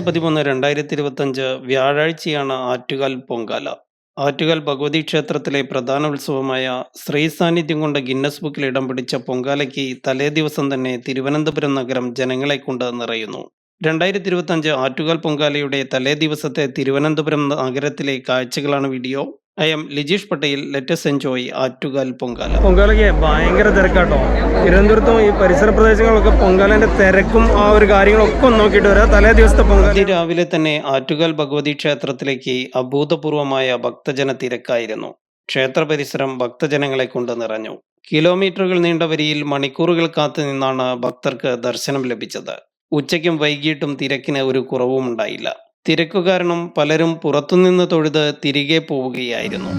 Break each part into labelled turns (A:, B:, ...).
A: പതിമൂന്ന് രണ്ടായിരത്തി ഇരുപത്തഞ്ച് വ്യാഴാഴ്ചയാണ് ആറ്റുകാൽ പൊങ്കാല. ആറ്റുകാൽ ഭഗവതി ക്ഷേത്രത്തിലെ പ്രധാന ഉത്സവമായ ശ്രീ സാന്നിധ്യം കൊണ്ട് ഗിന്നസ് ബുക്കിൽ ഇടം പിടിച്ച പൊങ്കാലയ്ക്ക് തലേ ദിവസം തന്നെ തിരുവനന്തപുരം നഗരം ജനങ്ങളെ കൊണ്ട് നിറയുന്നു. രണ്ടായിരത്തി ഇരുപത്തഞ്ച് ആറ്റുകാൽ പൊങ്കാലയുടെ തലേ ദിവസത്തെ തിരുവനന്തപുരം നഗരത്തിലെ കാഴ്ചകളാണ് video. I'm Lijeesh Patel let's enjoy Attukal Pongala.
B: പൊങ്കാലയ്ക്ക് ഭയങ്കര തിരക്കാട്ടോ. തിരുവനന്തപുരത്തും ഈ പരിസര പ്രദേശങ്ങളൊക്കെ പൊങ്കാലന്റെ തിരക്കും ആ ഒരു കാര്യങ്ങളൊക്കെ നോക്കിയിട്ട് വരാം. തലേ ദിവസത്തെ പൊങ്കാല
A: രാവിലെ തന്നെ ആറ്റുകാൽ ഭഗവതി ക്ഷേത്രത്തിലേക്ക് അഭൂതപൂർവമായ ഭക്തജന തിരക്കായിരുന്നു. ക്ഷേത്ര പരിസരം ഭക്തജനങ്ങളെ കൊണ്ട് നിറഞ്ഞു. കിലോമീറ്ററുകൾ നീണ്ട വരിയിൽ മണിക്കൂറുകൾ കാത്തു നിന്നാണ് ഭക്തർക്ക് ദർശനം ലഭിച്ചത്. ഉച്ചയ്ക്കും വൈകിട്ടും തിരക്കിന് ഒരു കുറവും ഉണ്ടായില്ല തിരക്കു കാരണം പലരും പുറത്തുനിന്ന് തൊഴുത് തിരികെ പോവുകയായിരുന്നു.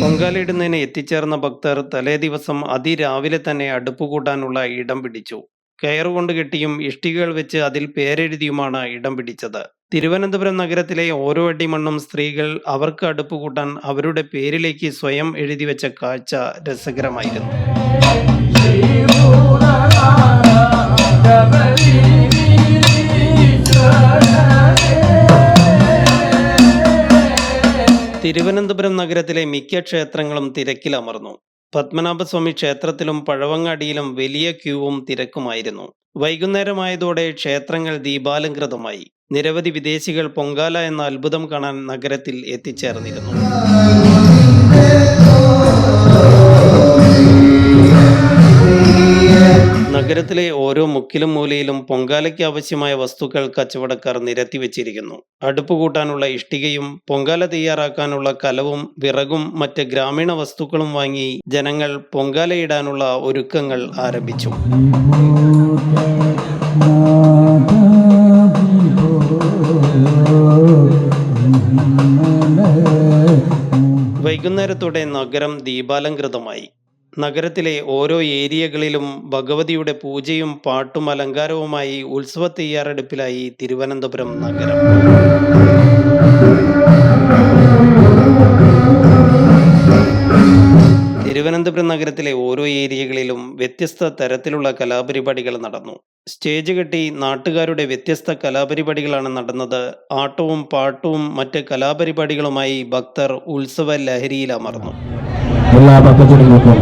A: പൊങ്കാലയിടുന്നതിന് എത്തിച്ചേർന്ന ഭക്തർ തലേ ദിവസം അതിരാവിലെ തന്നെ അടുപ്പ് കൂട്ടാനുള്ള ഇടം പിടിച്ചു. കയറുകൊണ്ട് കെട്ടിയും ഇഷ്ടികകൾ വെച്ച് അതിൽ പേരെഴുതിയുമാണ് ഇടം പിടിച്ചത്. തിരുവനന്തപുരം നഗരത്തിലെ ഓരോ അടി മണ്ണും സ്ത്രീകൾ അവർക്ക് അടുപ്പ് കൂട്ടാൻ അവരുടെ പേരിലേക്ക് സ്വയം എഴുതി വെച്ച കാഴ്ച രസകരമായിരുന്നു. തിരുവനന്തപുരം നഗരത്തിലെ മിക്ക ക്ഷേത്രങ്ങളും തിരക്കിലമർന്നു പത്മനാഭസ്വാമി ക്ഷേത്രത്തിലും പഴവങ്ങാടിയിലും വലിയ ക്യൂവും തിരക്കുമായിരുന്നു. വൈകുന്നേരമായതോടെ ക്ഷേത്രങ്ങൾ ദീപാലങ്കൃതമായി നിരവധി വിദേശികൾ പൊങ്കാല എന്ന അത്ഭുതം കാണാൻ നഗരത്തിൽ എത്തിച്ചേർന്നിരുന്നു. നഗരത്തിലെ ഓരോ മുക്കിലും മൂലയിലും പൊങ്കാലയ്ക്ക് ആവശ്യമായ വസ്തുക്കൾ കച്ചവടക്കാർ നിരത്തി വെച്ചിരിക്കുന്നു. അടുപ്പ് കൂട്ടാനുള്ള ഇഷ്ടികയും പൊങ്കാല തയ്യാറാക്കാനുള്ള കലവും വിറകും മറ്റ് ഗ്രാമീണ വസ്തുക്കളും വാങ്ങി ജനങ്ങൾ പൊങ്കാലയിടാനുള്ള ഒരുക്കങ്ങൾ ആരംഭിച്ചു. വൈകുന്നേരത്തോടെ നഗരം ദീപാലംകൃതമായി. നഗരത്തിലെ ഓരോ ഏരിയകളിലും ഭഗവതിയുടെ പൂജയും പാട്ടും അലങ്കാരവുമായി ഉത്സവ തയ്യാറെടുപ്പിലായി തിരുവനന്തപുരം നഗരം. തിരുവനന്തപുരം നഗരത്തിലെ ഓരോ ഏരിയകളിലും വ്യത്യസ്ത തരത്തിലുള്ള കലാപരിപാടികൾ നടന്നു. സ്റ്റേജ് കെട്ടി നാട്ടുകാരുടെ വ്യത്യസ്ത കലാപരിപാടികളാണ് നടന്നത്. ആട്ടവും പാട്ടവും മറ്റ് കലാപരിപാടികളുമായി ഭക്തർ ഉത്സവ ലഹരിയിൽ അമർന്നു.
C: എല്ലാ ഭക്തജനങ്ങൾക്കും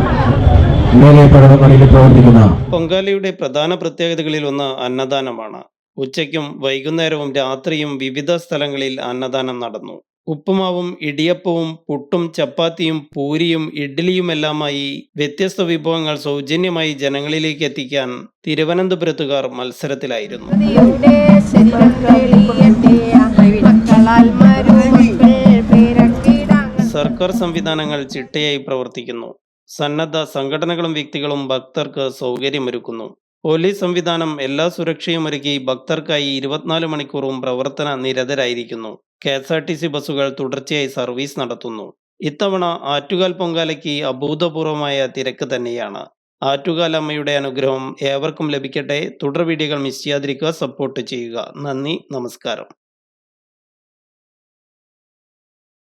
C: മേലെ പ്രവർത്തിക്കുന്ന
A: പൊങ്കാലയുടെ പ്രധാന പ്രത്യേകതകളിൽ ഒന്ന് അന്നദാനമാണ്. ഉച്ചയ്ക്കും വൈകുന്നേരവും രാത്രിയും വിവിധ സ്ഥലങ്ങളിൽ അന്നദാനം നടന്നു. ഉപ്പുമാവും ഇടിയപ്പവും പുട്ടും ചപ്പാത്തിയും പൂരിയും ഇഡ്ഡലിയുമെല്ലാമായി വ്യത്യസ്ത വിഭവങ്ങൾ സൗജന്യമായി ജനങ്ങളിലേക്ക് എത്തിക്കാൻ തിരുവനന്തപുരത്തുകാർ മത്സരത്തിലായിരുന്നു. സർക്കാർ സംവിധാനങ്ങൾ ചിട്ടയായി പ്രവർത്തിക്കുന്നു. സന്നദ്ധ സംഘടനകളും വ്യക്തികളും ഭക്തർക്ക് സൗകര്യമൊരുക്കുന്നു. പോലീസ് സംവിധാനം എല്ലാ സുരക്ഷയും ഒരുക്കി ഭക്തർക്കായി ഇരുപത്തിനാല് മണിക്കൂറും പ്രവർത്തന നിരതരായിരിക്കുന്നു. K S R T C ബസ്സുകൾ തുടർച്ചയായി സർവീസ് നടത്തുന്നു. ഇത്തവണ ആറ്റുകാൽ പൊങ്കാലയ്ക്ക് അഭൂതപൂർവമായ തിരക്ക് തന്നെയാണ്. ആറ്റുകാൽ അമ്മയുടെ അനുഗ്രഹം ഏവർക്കും ലഭിക്കട്ടെ. തുടർ വീഡിയോകൾ മിസ് ചെയ്യാതിരിക്കുക സപ്പോർട്ട് ചെയ്യുക. നന്ദി നമസ്കാരം.